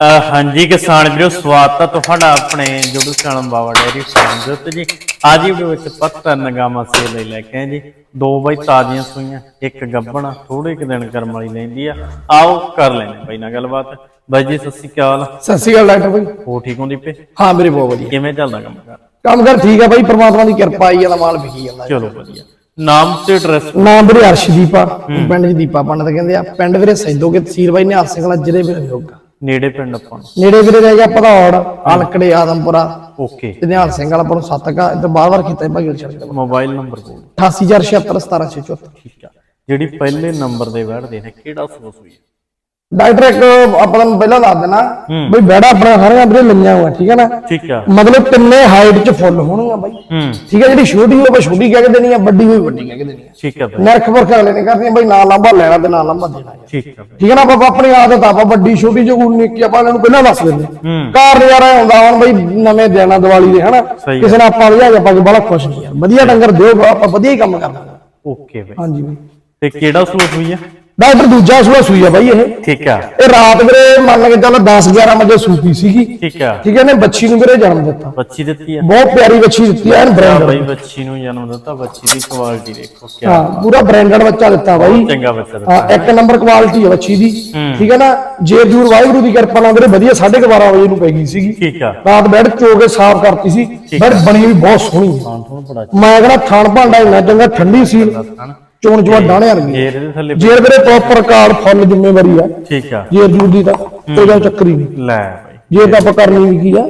ਹਾਂਜੀ ਕਿਸਾਨ ਵੀਰੋ ਸਵਾਗਤ ਹੈ ਤੁਹਾਡਾ ਆਪਣੇ ਜੁੜੂ ਚੈਨਲ ਬਾਵਾ ਡੈਰੀ ਫਾਰਮ ਦੇ ਉੱਤੇ ਜੀ। ਅੱਜ ਵੀਡੀਓ ਵਿੱਚ ਪੱਤਰ ਨਗਾਮਾ ਸੇਲ ਲਈ ਲੈ ਕੇ ਆਏ ਜੀ। ਦੋ ਬਾਈ ਤਾਜ਼ੀਆਂ ਸੂਈਆਂ ਇੱਕ ਗੱਬਣਾ ਥੋੜੇ ਕੁ ਦਿਨ ਕਰਮ ਵਾਲੀ ਲੈਂਦੀ ਆ। ਆਓ ਕਰ ਲੈਣੇ ਬਾਈ ਨਾਲ ਗੱਲਬਾਤ। ਬਾਈ ਜੀ ਸਤਿ ਸ਼੍ਰੀ ਅਕਾਲ। ਸਤਿ ਸ਼੍ਰੀ ਅਕਾਲ ਡਾਕਟਰ ਭਾਈ ਹੋ ਠੀਕ ਹੋਂਦੀ ਪੇ ਹਾਂ ਮੇਰੇ ਬਹੁਤ ਵਧੀਆ। ਕਿਵੇਂ ਚੱਲਦਾ ਕੰਮ ਕਰ? ਕੰਮ ਕਰ ਠੀਕ ਆ ਭਾਈ ਪ੍ਰਮਾਤਮਾ ਦੀ ਕਿਰਪਾ ਆਈ ਜਾਂਦਾ ਮਾਲ ਵਿਕੀ ਜਾਂਦਾ। ਚਲੋ ਵਧੀਆ। ਨਾਮ ਤੇ ਐਡਰੈਸ ਨਾਮ ਵੀਰੇ ਅਰਸ਼ਦੀਪ ਆ ਪਿੰਡ ਚ ਦੀਪਾ ਪੰਡਤ ਕਹਿੰਦੇ ਆ। ਪਿੰਡ ਵੀਰੇ ਸੈਦੋਗੇ ਤਹਿਸੀਲ ਬਾਈ ਨਿਹਾਲ ਸਿੰਘ ਵਾਲਾ ਜ਼ਿਲ੍ਹੇ ਵੀਰੇ ਯੋਗਾ ਨੇੜੇ ਪਿੰਡ ਆਪਾਂ ਨੂੰ। ਨੇੜੇ ਵੀਰੇ ਰਹਿ ਗਿਆ ਭਦੌੜ ਆਲਕੜੇ ਆਦਮਪੁਰਾ। ਓਕੇ। ਤੇ ਨਿਹਾਲ ਸਿੰਘ ਵਾਲਾ ਪਰ ਸੱਤਕਾ ਇੱਧਰ ਬਾਰ ਬਾਰ ਕੀਤਾ ਭਾਈ ਛੱਡ ਕੇ ਮੋਬਾਈਲ ਨੰਬਰ ਬੋਲ। 88476 ਠੀਕ ਆ। ਜਿਹੜੀ ਪਹਿਲੇ ਨੰਬਰ ਦੇ ਵੜਦੇ ਨੇ ਕਿਹੜਾ ਹੋਈ? ਹੈ ਡਾਕਟਰ ਇੱਕ ਆਪਾਂ ਨੂੰ ਪਹਿਲਾਂ ਦੱਸ ਦੇਣਾ ਬਈ ਬੈੜਾ ਆਪਣਾ ਸਾਰੀਆਂ ਵੀਰੇ ਲਈਆਂ ਹੋਇਆ ਠੀਕ ਹੈ ਨਾ? ਠੀਕ ਆ। ਮਤਲਬ ਤਿੰਨੇ ਹਾਈਟ ਚ ਫੁੱਲ ਹੋਣਗੀਆਂ ਬਾਈ? ਠੀਕ ਹੈ ਜਿਹੜੀ ਛੋਟੀ ਹੋਵੇ ਆਪਾਂ ਛੋਟੀ ਕਹਿ ਕੇ ਦੇਣੀ ਆ ਵੱਡੀ ਹੋਈ ਵੱਡੀ ਕਹਿ ਕੇ ਦੇਣੀ ਆ। ਠੀਕ ਆ ਬਾਈ। ਨਰਖ ਵਰਖ ਅਗਲੇ ਨੇ ਕਰਨੀ ਬਈ ਨਾ ਲਾਂਭਾ ਲੈਣਾ ਤੇ ਨਾ ਲਾਂਭਾ ਦੇਣਾ। ਠੀਕ ਆ ਠੀਕ ਹੈ ਨਾ ਆਪਾਂ ਆਪਣੀ ਆਦਤ ਆਪਾਂ ਵੱਡੀ ਛੋਟੀ ਜੋ ਗੁਣ ਨਿੱਕੀ ਆਪਾਂ ਇਹਨਾਂ ਨੂੰ ਪਹਿਲਾਂ ਦੱਸ ਦਿੰਦੇ ਕਾਰ ਨਜ਼ਾਰਾ ਆਉਂਦਾ ਹੁਣ ਬਈ ਨਵੇਂ ਦੇਣਾ ਦੀਵਾਲੀ ਦੇ ਹਨਾ? ਕਿਸੇ ਨਾਲ ਆਪਾਂ ਲਿਆ ਕੇ ਆਪਾਂ ਬੜਾ ਖੁਸ਼ ਨਹੀਂ ਯਾਰ ਵਧੀਆ ਡੰਗਰ ਦਿਓ ਆਪਾਂ ਵਧੀਆ ਹੀ ਕੰਮ ਕਰਨਾ ਓਕੇ ਬਾਈ। ਹਾਂਜੀ ਬਈ। ਤੇ ਕਿਹੜਾ ਸੂਟ ਹੋਈ ਆ? ਡਾਕਟਰ ਦੂਜਾ ਸੂਆ ਸੂਈ ਆ ਬਾਈ ਇਹ। ਠੀਕ ਆ। ਇਹ ਰਾਤ ਵੀਰੇ ਮੰਨ ਕੇ ਚੱਲ 10 11 ਵਜੇ ਸੂਪੀ ਸੀਗੀ। ਠੀਕ ਆ। ਠੀਕ ਹੈ ਨੇ ਬੱਚੀ ਨੂੰ ਵੀਰੇ ਜਨਮ ਦਿੱਤਾ। ਬੱਚੀ ਦਿੱਤੀ ਆ। ਬਹੁਤ ਪਿਆਰੀ ਬੱਚੀ ਦਿੱਤੀ ਐਨ ਆ ਬ੍ਰਾਂਡਡ ਬਾਈ ਬੱਚੀ। ਨੂੰ ਜਨਮ ਦਿੱਤਾ ਬੱਚੀ ਦੀ ਕੁਆਲਿਟੀ ਦੇਖੋ ਕਿਆ ਹਾਂ ਪੂਰਾ ਬ੍ਰਾਂਡਡ ਬੱਚਾ ਦਿੱਤਾ ਬਾਈ। ਚੰਗਾ ਬੱਚਾ ਦਿੱਤਾ। ਹਾਂ ਇੱਕ ਨੰਬਰ ਕੁਆਲਿਟੀ ਹੈ ਬੱਚੀ ਦੀ। ਠੀਕ ਹੈ ਨਾ ਜੇ ਜੂਰ ਵਾਹਿਗੁਰੂ ਦੀ ਕਿਰਪਾ ਨਾਲ ਵੀਰੇ ਵਧੀਆ 12:30 ਵਜੇ ਨੂੰ ਪੈ ਗਈ ਸੀਗੀ। ਠੀਕ ਆ। ਰਾਤ ਬੈੱਡ ਚੋ ਕੇ ਸਾਫ਼ ਕਰਤੀ ਸੀ। ਬੈੱਡ ਬਣੀ ਵੀ ਬਹੁਤ ਸੋਹਣੀ ਮੈਂ ਕਹਿੰਦਾ ਥਣ ਭਾਂਡਾ ਇੰਨਾ ਚੰਗਾ ਠੰਡੀ ਸੀ। ਚੋਣ ਚਵਾ ਡਾਣੇ ਵਰਗੀ ਜੇਰ ਦੇ ਥੱਲੇ ਜੇਰ ਵੀਰੇ ਪ੍ਰੋਪਰ ਕਾਰਡ ਫੁੱਲ ਜ਼ਿੰਮੇਵਾਰੀ ਆ। ਠੀਕ ਆ। ਜੇਰ ਜੂਰ ਦੀ ਤਾਂ ਕੋਈ ਜਾਂ ਚੱਕਰੀ ਨਹੀਂ। ਲੈ ਬਾਈ। ਜੇ ਤਾਂ ਆਪਾਂ ਕਰਨੀ ਵੀ ਕੀ ਆ।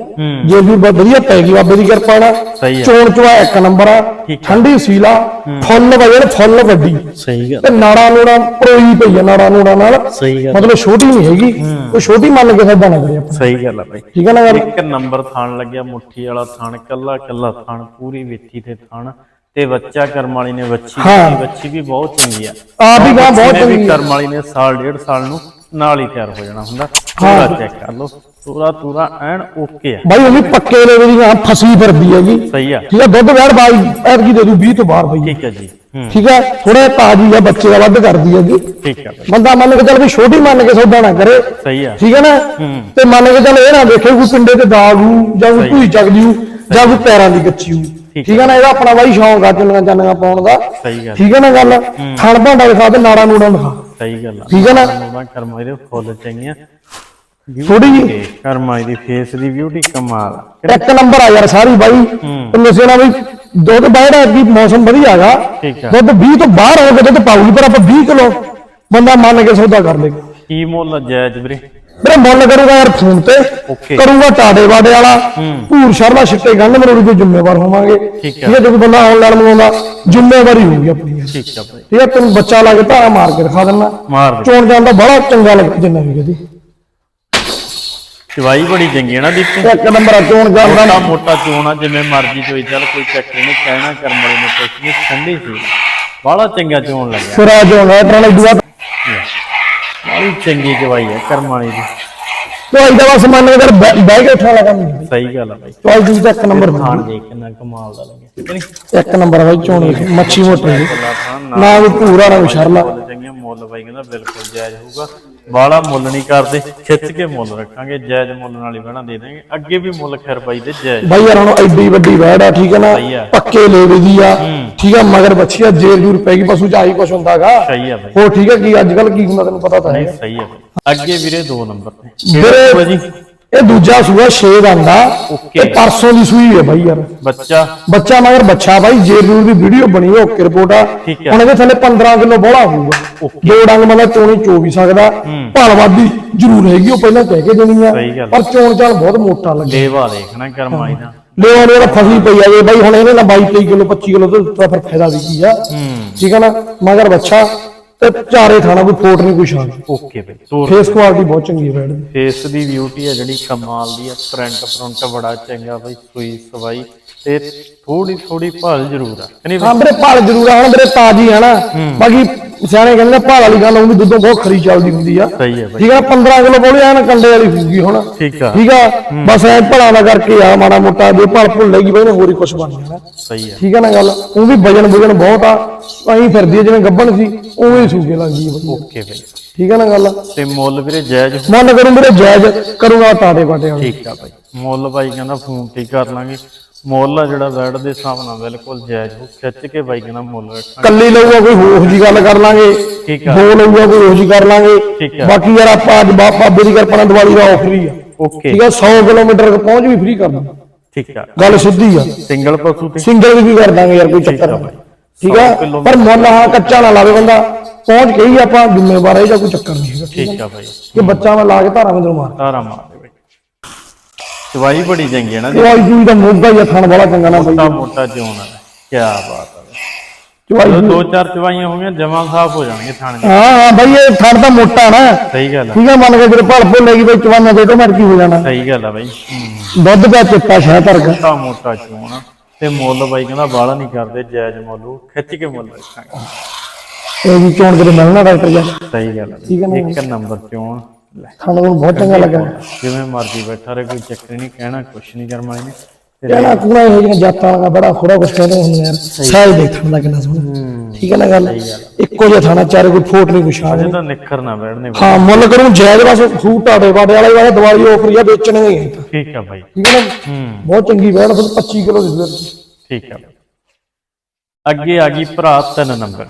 ਜੇ ਵੀ ਬਹੁਤ ਵਧੀਆ ਪੈ ਗਈ ਬਾਬੇ ਦੀ ਕਿਰਪਾ ਨਾਲ। ਆ। ਚੋਣ ਚਵਾ ਇੱਕ ਨੰਬਰ ਆ। ਆ। ਠੰਡੀ ਸੀਲਾ। ਫੁੱਲ ਵਜੇ ਫੁੱਲ ਵੱਡੀ। ਸਹੀ ਗੱਲ। ਤੇ ਨਾੜਾ ਨੂੜਾ ਪਰੋਈ ਪਈ ਆ ਨਾੜਾ ਨੂੜਾ ਨਾਲ। ਸਹੀ ਗੱਲ। ਮਤਲਬ ਛੋਟੀ ਨਹੀਂ ਹੈਗੀ। ਉਹ ਛੋਟੀ ਮੰਨ ਕੇ ਸੌਦਾ ਨਾ ਕਰੇ ਆਪਾਂ। ਸਹੀ ਗੱਲ ਆ ਬਾਈ। ਠੀਕ ਹੈ ਨਾ ਗੱਲ ਇੱਕ ਨੰਬਰ ਥਾਣ ਲੱਗਿਆ ਮੁੱਠੀ ਵਾਲਾ ਥਾਣ ਕੱਲਾ ਕੱਲਾ ਥਾਣ ਪੂਰੀ ਵਿੱਥੀ ਤੇ ਥਾਣ। ਤੇ ਬੱਚਾ ਕਰਮ ਵਾਲੀ ਨੇ ਬੱਚੀ ਹਾਂ। ਦਿੱਤੀ ਬੱਚੀ ਵੀ ਬਹੁਤ ਚੰਗੀ ਆ। ਆਪ ਹੀ ਗਾਂ ਬਹੁਤ ਬੱਚੀ ਨੇ ਵੀ ਚੰਗੀ ਆ। ਕਰਮ ਵਾਲੀ ਨੇ ਸਾਲ ਡੇਢ ਸਾਲ ਨੂੰ ਨਾਲ ਹੀ ਤਿਆਰ ਹੋ ਜਾਣਾ ਹੁੰਦਾ। ਪੂਰਾ ਚੈੱਕ ਕਰ ਲਓ। ਪੂਰਾ ਪੂਰਾ ਐਨ ਓਕੇ ਆ। ਬਾਈ ਉਹ ਵੀ ਪੱਕੇ ਲੈਵੇ ਦੀ ਗਾਂ ਫਸੀ ਫਿਰਦੀ ਹੈਗੀ ਸਹੀ ਆ। ਠੀਕ ਹੈ ਦੁੱਧ ਵੈੜ ਬਾਈ ਐਤਕੀ ਦੇ ਦੂ 20 ਤੋਂ ਬਾਹਰ ਪਈ ਠੀਕ ਹੈ ਜੀ। ਹੂੰ। ਠੀਕ ਹੈ ਥੋੜਾ ਤਾਜੀ ਆ ਬੱਚੇ ਦਾ ਵੱਧ ਕਰਦੀ ਹੈਗੀ ਠੀਕ ਆ। ਬਾਈ ਬੰਦਾ ਮੰਨ ਕੇ ਚੱਲ ਵੀ ਛੋਟੀ ਮੰਨ ਕੇ ਸੌਦਾ ਨਾ ਕਰੇ। ਸਹੀ ਆ। ਠੀਕ ਹੈ ਨਾ? ਤੇ ਮੰਨ ਕੇ ਚੱਲ ਇਹ ਨਾ ਦੇਖੇ ਕੋਈ ਪਿੰਡੇ ਤੇ ਦਾਗ ਹੂ ਜਾਂ ਕੋਈ ਧੂਈ ਚੱਕਦੀ ਹੂ ਜਾਂ ਕੋਈ ਪੈਰਾਂ ਦੀ ਕੱਚੀ ਹੂ ਠੀਕ ਹੈ ਨਾ ਇਹਦਾ ਆਪਣਾ ਬਾਈ ਸ਼ੌਂਕ ਆ ਚੁੰਨੀਆਂ ਚਾਨੀਆਂ ਪਾਉਣ ਦਾ। ਸਹੀ ਗੱਲ। ਠੀਕ ਹੈ ਨਾ ਗੱਲ? ਥਣ ਭਾਂਡਾ ਦਿਖਾ ਤੇ ਨਾੜਾ ਨੂੜਾ ਦਿਖਾ ਸਹੀ ਗੱਲ ਠੀਕ ਹੈ ਨਾ? ਉਹਦਾ ਕਰਮ ਫੁੱਲ ਚੰਗੀਆਂ। ਥੋੜੀ ਤੇ ਕਰਮ ਦੀ ਫੇਸ ਦੀ ਬਿਊਟੀ ਕਮਾਲ ਇੱਕ ਨੰਬਰ ਆ ਯਾਰ ਸਾਰੀ ਬਾਈ। ਨਸੇ ਨਾਲ ਵੀ ਦੁੱਧ ਬਾਹਰ ਦੀ ਮੌਸਮ ਵਧੀਆ ਹੈਗਾ। ਦੁੱਧ 20 ਤੋਂ ਬਾਹਰ ਹੋ ਕੇ ਦੁੱਧ ਪਾਉਗੀ ਪਰ ਆਪਾਂ 20 ਕਿਲੋ ਬੰਦਾ ਮੰਨ ਕੇ ਸੌਦਾ ਕਰ ਲੇਗਾ ਕੀ ਮੁੱਲ ਜਾਇਜ਼ ਵੀਰੇ? ਮੇਰੇ ਮੁੱਲ ਕਰੂਗਾ ਯਾਰ ਫੋਨ ਤੇ। ਕਰੂਗਾ ਟਾੜੇ ਵਾੜੇ ਵਾਲਾ। ਭੂਰ ਸ਼ਰਮਾ ਛਿੱਟੇ ਗੰਢ ਮਰੋੜੀ ਦੇ ਜ਼ਿੰਮੇਵਾਰ ਹੋਵਾਂਗੇ। ਠੀਕ ਹੈ। ਜਦੋਂ ਬੰਦਾ ਆਨਲਾਈਨ ਮੰਗਾਉਂਦਾ ਜ਼ਿੰਮੇਵਾਰੀ ਹੋਊਗੀ ਆਪਣੀ। ਯਾਰ। ਠੀਕ ਆ ਬਾਈ। ਠੀਕ ਹੈ ਤੈਨੂੰ ਬੱਚਾ ਲਾ ਕੇ ਧਾਰਾ ਮਾਰ ਕੇ ਦਿਖਾ ਦਿੰਦਾ। ਮਾਰ ਦੇ। ਚੋਣ ਜਾਂਦਾ ਬੜਾ ਚੰਗਾ ਲੱਗਾ ਜਿੰਨਾ ਵੀ ਕਹਦੀ। ਚਵਾਈ ਬੜੀ ਚੰਗੀ ਹੈ ਨਾ ਦੀਪੂ। ਇੱਕ ਨੰਬਰ ਆ ਚੋਣ ਜਾਂਦਾ ਮੋਟਾ ਮੋਟਾ ਚੋਣਾ ਜਿਵੇਂ ਮਰਜ਼ੀ ਚੋਈ ਚੱਲ ਕੋਈ ਚੱਕਰ ਨਹੀਂ ਕਹਿਣਾ ਕਰਮ ਵਾਲੀ ਨੇ ਕੁਛ ਨਹੀਂ ਠੰਡੀ ਸੀ। ਬੜਾ ਚੰਗਾ ਚੋਣ ਲੱਗਿਆ। ਸਿਰਾ ਚੋਣ ਹੈ ਟਰਾਲੇ ਦੂਆ ਬੜੀ ਚੰਗੀ ਚਵਾਈ ਹੈ ਕਰਮ ਵਾਲੀ ਦੀ ਚੋਈ ਦਾ ਬਸ ਮੰਨ ਕੇ ਬਹਿ ਕੇ ਉਠਾ ਲਗਾ ਨਹੀਂ ਸਹੀ ਗੱਲ ਆ ਬਾਈ। ਚੋਈ ਦੀ ਤਾਂ ਇੱਕ ਨੰਬਰ ਖਾਣ ਦੇ ਕਿੰਨਾ ਕਮਾਲ ਦਾ ਲੱਗਿਆ। ਇੱਕ ਨੰਬਰ ਬਾਈ ਚੋਣ ਮੱਛੀ ਮੋਟੀ ਦੀ। ਗੱਲਾਂ ਖਾਣ ਨਾ ਵੀ ਭੂਰਾ ਨਾ ਵੀ ਸ਼ਰਮਾ ਮੁੱਲ ਚੰਗੇ ਮੁੱਲ ਬਾਈ ਕਹਿੰਦਾ ਬਿਲਕੁਲ ਜਾਇਜ਼ ਹੋਊਗਾ। ਬਾਲਾ ਮੁੱਲ ਨਹੀਂ ਕਰਦੇ ਖਿੱਚ ਕੇ ਮੁੱਲ ਰੱਖਾਂਗੇ ਜਾਇਜ਼ ਮੁੱਲ ਨਾਲ ਹੀ ਬਣਾ ਦੇ ਦਾਂਗੇ ਅੱਗੇ ਵੀ ਮੁੱਲ ਖੈਰ ਬਾਈ ਦੇ ਜਾਇਜ਼। ਬਾਈ ਯਾਰ ਹੁਣ ਐਡੀ ਵੱਡੀ ਵੈੜ ਆ ਠੀਕ ਹੈ ਨਾ? ਸਹੀ ਆ। ਪੱਕੇ ਲੇਵੇ ਦੀ ਆ ਠੀਕ ਆ ਮਗਰ ਬੱਚੀ ਆ ਜੇਰ ਜੂਰ ਪੈ ਗਈ ਪਸ਼ੂ ਚ ਆਹੀ ਕੁਛ ਹੁੰਦਾਗਾ ਸਹੀ ਆ ਬਾਈ। ਹੋਰ ਠੀਕ ਹੈ ਕੀ ਅੱਜ ਕੱਲ ਕੀ ਹੁੰਦਾ ਤੈਨੂੰ ਪਤਾ ਤਾਂ ਨਹੀਂ ਸਹੀ ਆ ਬਾਈ। ਅੱਗੇ ਵੀਰੇ ਦੋ ਨੰਬਰ ਤੇ। ਵੀਰੇ- ਕਿਹੜਾ ਸੂਆ ਜੀ। ਇਹ ਦੂਜਾ ਸੂਆ 6 ਦੰਦਾ ਓਕੇ। ਇਹ ਪਰਸੋਂ ਦੀ ਸੂਈ ਹੈ ਬਾਈ ਯਾਰ। ਬੱਚਾ? ਬੱਚਾ ਮਗਰ ਬੱਚਾ ਬਾਈ ਜੇਰ ਜੂਰ ਦੀ ਵੀਡੀਓ ਬਣੀ ਹੈ ਓਕੇ ਰਿਪੋਰਟ ਆ। ਠੀਕ ਹੈ। ਹੁਣ ਇਹਦੇ ਥੱਲੇ 15 ਕਿਲੋ ਬੋਲਾ ਹੋਊਗਾ। ਓਕੇ। ਦੋ ਡੰਗ ਮਤਲਬ ਚੋਣੀ ਚੋ ਵੀ ਸਕਦਾ। ਭਾਲਵਾਦੀ ਜ਼ਰੂਰ ਹੈਗੀ ਉਹ ਪਹਿਲਾਂ ਕਹਿ ਕੇ ਦੇਣੀ ਆ। ਸਹੀ ਗੱਲ। ਪਰ ਚੋਣ ਚਾਲ ਬਹੁਤ ਮੋਟਾ ਲੱਗਿਆ ਦੇਵਾ ਦੇਖਣਾ ਕਰਮ ਆਈ ਦਾ ਲੈ ਉਹਨੇ ਤਾਂ ਫਸੀ ਪਈ ਆ ਜੇ ਬਾਈ ਹੁਣ ਇਹਨੇ ਨਾ 22 23 ਕਿਲੋ 25 ਕਿਲੋ ਤੋਂ ਫਿਰ ਫਾਇਦਾ ਵੀ ਕੀ ਆ। ਠੀਕ ਹੈ ਨਾ? ਮਗਰ ਬੱਚਾ ਤੇ ਚਾਰੇ ਥਾਣਾ ਕੋਈ ਫੋਟ ਨਹੀਂ ਕੋਈ ਸ਼ਾਨ ਓਕੇ ਬਾਈ ਤੋਰ ਫੇਸ ਕੁਆਲਿਟੀ ਬਹੁਤ ਚੰਗੀ ਹੈ ਬੈਡ ਫੇਸ ਦੀ ਬਿਊਟੀ ਆ ਜਿਹੜੀ ਕਮਾਲ ਦੀ ਆ। ਫਰੰਟ ਫਰੰਟ ਬੜਾ ਚੰਗਾ ਬਾਈ ਸੂਈ ਸਵਾਈ। ਤੇ ਥੋੜੀ ਥੋੜੀ ਭਾਲ ਜ਼ਰੂਰ ਆ। ਨਹੀਂ ਹਾਂ ਵੀਰੇ ਭਾਲ ਜ਼ਰੂਰ ਆ ਹੁਣ ਵੀਰੇ ਤਾਜੀ ਹੈ ਨਾ। ਬਾਕੀ ਸਿਆਣੇ ਕਹਿੰਦੇ ਨੇ ਭਾਲ ਵਾਲੀ ਗੱਲ ਵੀ ਦੁੱਧੋਂ ਬਹੁਤ ਖਰੀ ਚੱਲਦੀ ਹੁੰਦੀ ਆ। ਸਹੀ ਹੈ ਬਾਈ। ਠੀਕ ਆ 15 ਕਿਲੋ ਬੋਲੀ ਐਨ ਕੰਡੇ ਵਾਲੀ ਹੋਊਗੀ ਹੁਣ। ਠੀਕ ਆ। ਠੀਕ ਆ ਬਸ ਐ ਭਲਾ ਦਾ ਕਰਕੇ ਆ ਮਾੜਾ ਮੋਟਾ ਜੇ ਭਲ ਭੁੱਲ ਲੈਗੀ ਬਈ ਨੇ ਹੋਰ ਹੀ ਕੁਝ ਬਣ ਜਾਣਾ। ਸਹੀ ਹੈ ਠੀਕ ਆ ਨਾ ਗੱਲ? ਉਹ ਵੀ ਵਜਨ ਵਜਨ ਬਹੁਤ ਆ ਐਂ ਫਿਰਦੀ ਆ ਜਿਵੇਂ ਗੱਬਣ ਸੀ ਉਵੇਂ ਹੀ ਸੂਗੇ ਲੱਗਦੀ ਆ ਬਈ ਓਕੇ ਬਾਈ। ਠੀਕ ਆ ਨਾ ਗੱਲ? ਤੇ ਮੁੱਲ ਵੀਰੇ ਜਾਇਜ਼? ਮਨ ਕਰੂੰ ਮੇਰੇ ਜਾਇਜ਼ ਕਰੂੰਗਾ ਟਾਟੇ ਬਾਟੇ ਵਾਲੇ। ਠੀਕ ਆ ਬਾਈ। ਮੁੱਲ ਬਾਈ ਕਹਿੰਦਾ ਫੋਨ ਤੇ ਹੀ ਕਰ ਲਾਂਗੇ। ਮੁੱਲ ਆ ਜਿਹੜਾ ਬੈਡ ਦੇ ਹਿਸਾਬ ਨਾਲ ਬਿਲਕੁਲ ਜਾਇਜ਼ ਹੋ ਖਿੱਚ ਕੇ ਬਾਈ ਕਹਿੰਦਾ ਮੁੱਲ ਰੱਖਾਂਗੇ ਕੱਲੀ ਲਊਗਾ ਕੋਈ ਹੋਰ ਜੀ ਗੱਲ ਕਰ ਲਾਂਗੇ। ਠੀਕ ਆ। ਦੋ ਲਊਗਾ ਕੋਈ ਹੋਰ ਜੀ ਕਰ ਲਾਂਗੇ। ਠੀਕ ਆ। ਬਾਕੀ ਯਾਰ ਆਪਾਂ ਅੱਜ ਬਾ- ਬਾਬੇ ਦੀ ਕਿਰਪਾ ਨਾਲ ਦੀਵਾਲੀ ਦਾ ਆਫਰ ਹੀ ਆ। ਓਕੇ। ਠੀਕ ਆ 100 ਕਿਲੋਮੀਟਰ ਤੱਕ ਪਹੁੰਚ ਵੀ ਫ੍ਰੀ ਕਰ ਦਾਂਗੇ। ਠੀਕ ਆ। ਗੱਲ ਸਿੱਧੀ ਆ। ਸਿੰਗਲ ਪਸ਼ੂ ਤੇ? ਸਿੰਗਲ ਵੀ ਕਰ ਦਾਂਗੇ ਯਾਰ ਕੋਈ ਚੱਕਰ ਨਹੀਂ। ਠੀਕ ਆ ਪਰ ਮੁੱਲ ਹਾਂ ਕੱਚਾ ਨਾ ਲਾਵੇ ਬੰਦਾ। ਪਹੁੰਚ ਕੇ ਹੀ ਆਪਾਂ ਜ਼ਿੰਮੇਵਾਰ ਹੈ ਜਾਂ ਕੋਈ ਚੱਕਰ ਨਹੀਂ ਹੈਗਾ। ਠੀਕ ਆ ਬਾਈ। ਕਿ ਬੱਚਾ ਮੈਂ ਲਾ ਕੇ ਧਾਰਾਂ ਵਿੱਚ ਮਾਰ ਤਾਰਾ ਮਾਰ। ਚਵਾਈ ਬੜੀ ਚੰਗੀ ਹੈ ਨਾ ਜੀ। ਚਵਾਈ ਜੀ ਦਾ ਮੋਗਾ ਹੀ ਥਣ ਵਾਲਾ ਚੰਗਾ ਨਾ ਬਈ। ਮੋਟਾ ਮੋਟਾ ਕੀ ਬਾਤ ਹੈ ਚਵਾਈ ਦੋ ਚਾਰ ਚਵਾਈਆਂ ਹੋ ਗਈਆਂ ਜਮਾਂ ਸਾਫ਼ ਹੋ ਜਾਣਗੇ ਥਾਣੇ ਦੇ। ਹਾਂ ਹਾਂ ਬਈ ਇਹ ਥਣ ਤਾਂ ਮੋਟਾ ਨਾ। ਸਹੀ ਗੱਲ ਆ। ਠੀਕ ਆ ਮੰਨ ਕੇ ਜਿਹੜੇ ਭਲ ਭੁੱਲ ਲੈਗੀ ਬਈ ਚਵਾਨਾ ਦੇ ਤੋਂ ਮਰਕੀ ਹੋ ਜਾਣਾ। ਸਹੀ ਗੱਲ ਆ ਬਾਈ। ਹੂੰ। ਦੁੱਧ ਦਾ ਚਿੱਟਾ ਸ਼ਹਿ ਤਰਗਾ ਮੋਟਾ ਮੋਟਾ ਚੋਣ ਤੇ ਮੁੱਲ ਬਾਈ ਕਹਿੰਦਾ ਬਾਹਲਾ ਨਹੀਂ ਕਰਦੇ ਜਾਇਜ਼ ਮੁੱਲ ਖਿੱਚ ਕੇ ਮੁੱਲ ਰੱਖਾਂਗੇ। ਇਹ ਵੀ ਚੋਣ ਕਿਤੇ ਮਿਲਣਾ ਡਾਕਟਰ ਜੀ। ਸਹੀ ਗੱਲ ਹੈ ਇੱਕ ਨੰਬਰ ਚੋਣ। ਥਣ ਨੂੰ ਬਹੁਤ ਚੰਗਾ ਲੱਗਾ। ਜਿਵੇਂ ਮਰਜ਼ੀ ਬੈਠਾ ਰਹੇ ਕੋਈ ਚੱਕਰ ਨਹੀਂ ਕਹਿਣਾ ਕੁਛ ਨਹੀਂ ਕਰਮਾ ਤੇ ਕਹਿਣਾ ਕੁਣਾ ਇਹ ਜਿਹੜੀਆਂ ਜਾਤਾਂ ਵਾਲਾ ਬੜਾ ਖੋੜਾ ਕੁਛ ਕਹਿੰਦੇ ਹੁੰਦੇ ਯਾਰ। ਦੇਖਣ ਦਾ ਕਿੰਨਾ ਸੋਹਣਾ। ਠੀਕ ਹੈ ਨਾ ਗੱਲ? ਇੱਕੋ ਜਿਹਾ ਥਾਣਾ ਚਾਰੇ ਕੋਈ ਫੋਟ ਨਹੀਂ ਕੁਛਾਣ ਅਜੇ ਤਾਂ ਨਿਖਰ ਨਾ ਬੈਠਨੇ ਹਾਂ ਮੁੱਲ ਕਰੂੰ ਜਾਇਜ਼ ਬਸ ਫੂਟ ਆੜੇ ਬਾੜੇ ਵਾਲੇ ਵਾਲੇ ਦੀਵਾਲੀ ਆਫਰ ਆ ਵੇਚਣੇ ਹੀ ਆ। ਠੀਕ ਆ ਬਾਈ। ਠੀਕ ਹੈ ਨਾ? ਹੂੰ। ਬਹੁਤ ਚੰਗੀ ਬੈੜ ਫਿਰ 25 ਕਿਲੋ ਦੀ ਫਿਰ ਠੀਕ ਆ। ਅੱਗੇ ਆ ਗਈ ਭਰਾ ਤਿੰਨ ਨੰਬਰ।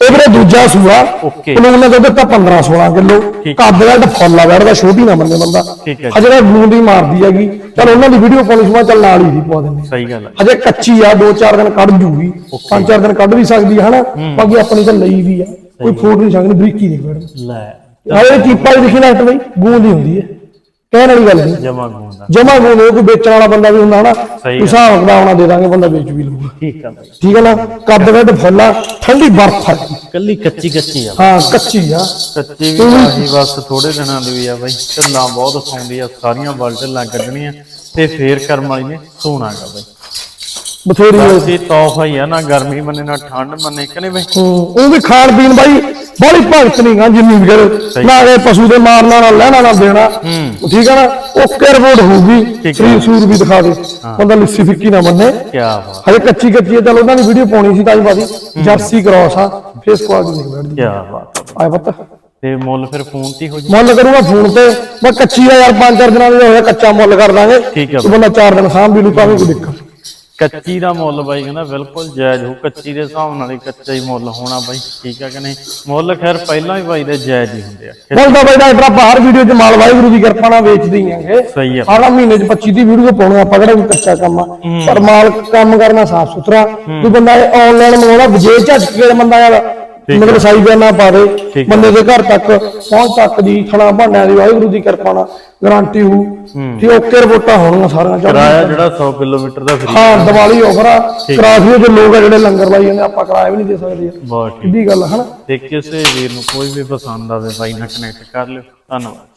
ਇਹ ਵੀਰੇ ਦੂਜਾ ਸੂਆ ਓਕੇ। ਪਲੂਨ ਨੇ ਦੁੱਧ ਦਿੱਤਾ 15 16 ਕਿਲੋ। ਕੱਦ ਦਾ ਤਾਂ ਫੁੱਲ ਆ ਬੈਠਦਾ ਛੋਟੀ ਨਾ ਮੰਨੇ ਬੰਦਾ। ਠੀਕ ਹੈ ਜੀ, ਅਜੇ ਬਲੂਨ ਦੀ ਮਾਰਦੀ ਹੈਗੀ। ਚਲ ਉਹਨਾਂ ਦੀ ਵੀਡੀਓ ਪਾਉਣੀ ਸੀ ਮੈਂ ਚੱਲ ਨਾਲ ਹੀ ਦੀ ਪਵਾ ਦਿੰਦੇ ਸਹੀ ਗੱਲ ਅਜੇ ਕੱਚੀ ਆ ਦੋ ਚਾਰ ਦਿਨ ਕੱਢ ਜੂਗੀ। ਪੰਜ ਚਾਰ ਦਿਨ ਕੱਢ ਵੀ ਸਕਦੀ ਹੈ ਹਨਾ? ਬਾਕੀ ਆਪਣੀ ਤਾਂ ਲਈ ਵੀ ਆ। ਕੋਈ ਫੋਟ ਨਹੀਂ ਸਕਦੀ ਬਰੀਕੀ ਨਹੀਂ ਬੈਠਦੀ ਲੈ। ਆਹ ਕੀਪਾ ਦੀ ਦੇਖੀ ਨਾ ਬਈ ਗੂੰਦ ਹੀ ਹੁੰਦੀ ਹੈ। ਕਹਿਣ ਵਾਲੀ ਗੱਲ ਨਹੀਂ। ਜਮਾ ਗੂੰਦਾ ਜਮਾ ਉਹ ਕੋਈ ਵੇਚਣ ਵਾਲਾ ਬੰਦਾ ਵੀ ਹੁੰਦਾ ਹਨਾ ਸਹੀ ਹਿਸਾਬ ਕਰਾਉਣਾ ਦੇ ਦਾਂਗੇ ਬੰਦਾ ਵੇਚ ਵੀ ਲਊਗਾ। ਠੀਕ ਆ ਬਾਈ। ਠੀਕ ਹੈ ਨਾ? ਕੱਦ ਕੱਦ ਫੁੱਲਾ ਠੰਡੀ ਬਰਫ ਆ। ਕੱਲੀ ਕੱਚੀ ਕੱਚੀ ਆ। ਹਾਂ ਕੱਚੀ ਆ। ਕੱਚੀ ਵੀ ਆਹੀ ਬਸ ਥੋੜੇ ਦਿਨਾਂ ਦੀ ਵੀ ਆ ਬਾਈ। ਢੱਲਾਂ ਬਹੁਤ ਸੌਂਦੀ ਆ ਸਾਰੀਆਂ ਬਲ ਢੱਲਾਂ ਕੱਢਣੀਆਂ ਤੇ ਫੇਰ ਕਰਮ ਵਾਲੀ ਨੇ ਸੋਣਾਗਾ ਬਾਈ। ਬਥੇਰੀ ਆ। ਅਸੀਂ ਤੋਹਫਾ ਹੀ ਆ ਨਾ ਗਰਮੀ ਮੰਨੇ ਨਾ ਠੰਡ ਮੰਨੇ ਕਨੇ ਬਾਈ? ਹੂੰ, ਉਹ ਵੀ ਖਾਣ ਪੀਣ ਬਾਈ ਬੜੀ ਭਗਤ ਨਹੀਂ ਗਾ ਜਿੰਨੀ ਵੀ ਕਰੇ। ਨਾ ਇਹ ਪਸ਼ੂ ਦੇ ਮਾਰਨਾ ਨਾ ਲੈਣਾ ਨਾ ਦੇਣਾ। ਠੀਕ ਹੈ ਨਾ? ਓਕੇ ਰਿਪੋਰਟ ਹੋਊਗੀ। ਸਰੀਰ ਸੂਰ ਵੀ ਦਿਖਾ ਦੇ। ਬੰਦਾ ਲਿੱਸੀ ਫਿੱਕੀ ਨਾ ਮੰਨੇ। ਕੀ ਬਾਤ। ਹਜੇ ਕੱਚੀ ਕੱਚੀ ਹੈ। ਚਲ ਉਹਨਾਂ ਦੀ ਵੀਡੀਓ ਪਾਉਣੀ ਸੀ ਤਾਂ ਹੀ। ਬਾਦੀ ਜਰਸੀ ਕ੍ਰਾਸ ਆ। ਫੇਸ ਕੁਆਲਿਟੀ ਨਹੀਂ ਬੈਠਦੀ ਕੀ ਬਾਤ। ਆ। ਆਏ ਪਤਾ। ਤੇ ਮੁੱਲ ਫਿਰ ਫੋਨ ਤੇ ਹੀ ਜੀ। ਮੁੱਲ ਕਰੂੰਗਾ ਫੋਨ ਤੇ। ਮੈਂ ਕੱਚੀ ਦਾ ਯਾਰ ਪੰਜ ਚਾਰ ਦਿਨਾਂ ਦਾ ਹੋਇਆ ਕੱਚਾ ਮੁੱਲ ਕਰ ਦਾਂਗੇ। ਠੀਕ ਹੈ ਤੇ ਬੰਦਾ ਚਾਰ ਦਿਨ ਸਾਂਭ ਵੀ ਲੂ ਤਾਂ ਵੀ ਕੋਈ ਦਿੱਕਤ ਕੱਚੀ ਦਾ ਮੁੱਲ ਬਾਈ ਕਹਿੰਦਾ ਬਿਲਕੁਲ ਜਾਇਜ਼ ਹੋ ਕੱਚੀ ਦੇ ਹਿਸਾਬ ਨਾਲ ਹੀ ਕੱਚਾ ਹੀ ਮੁੱਲ ਹੋਣਾ ਬਾਈ ਠੀਕ ਆ ਕਿ ਨਹੀਂ? ਮੁੱਲ ਖੈਰ ਪਹਿਲਾਂ ਹੀ ਬਾਈ ਦੇ ਜਾਇਜ਼ ਹੀ ਹੁੰਦੇ ਆ। ਮੁੱਲ ਤਾਂ ਬਾਈ ਡਾਕਟਰ ਆਪਾਂ ਹਰ ਵੀਡੀਓ 'ਚ ਮਾਲ ਵਾਹਿਗੁਰੂ ਦੀ ਕਿਰਪਾ ਨਾਲ ਵੇਚਦੇ ਹੀ ਆਂਗੇ ਸਹੀ ਆ। ਸਾਰਾ ਮਹੀਨੇ 'ਚ 25 ਦੀ ਵੀਡੀਓ ਪਾਉਣਾ ਆਪਾਂ ਕਿਹੜਾ ਕੋਈ ਕੱਚਾ ਕੰਮ ਆ। ਪਰ ਮਾਲ ਕੰਮ ਕਰਨਾ ਸਾਫ਼ ਸੁਥਰਾ ਕੋਈ ਬੰਦਾ ਆਨਲਾਈਨ ਮੰਗਾਉਣਾ ਵਿਜੇ ਝਟਕ ਕੇ ਬੰਦਾ ਯਾਰ ਮਤਲਬ ਸਾਈ ਬਿਆਨ ਨਾ ਪਾਵੇ ਬੰਦੇ ਦੇ ਘਰ ਤੱਕ ਪਹੁੰਚ ਤੱਕ ਦੀ ਖਣਾ ਭਾਂਡਿਆਂ ਦੀ ਵਾਹਿਗੁਰੂ ਦੀ ਕਿਰਪਾ ਨਾਲ ਗਾਰੰਟੀ ਹੋ। ਠੀਕ ਓਕੇ ਰਿਪੋਰਟਾਂ ਹੋਣਗੀਆਂ ਸਾਰੀਆਂ ਕਿਰਾਇਆ ਜਿਹੜਾ 100 ਕਿਲੋਮੀਟਰ ਦਾ ਫ੍ਰੀ ਹਾਂ ਦੀਵਾਲੀ ਆਫਰ ਆ। ਕਰਾਫੀਓ ਦੇ ਲੋਕ ਆ ਜਿਹੜੇ ਲੰਗਰ ਲਾਈ ਜਾਂਦੇ ਆਪਾਂ ਕਿਰਾਇਆ ਵੀ ਨਹੀਂ ਦੇ ਸਕਦੇ। ਬਹੁਤ ਠੀਕ। ਗੱਲ ਆ ਹਨਾ? ਤੇ ਕਿਸੇ ਵੀਰ ਨੂੰ ਕੋਈ ਵੀ ਪਸੰਦ ਆਵੇ ਬਾਈ ਨਾਲ ਕਨੈਕਟ ਕਰ ਲਿਓ। ਧੰਨਵਾਦ।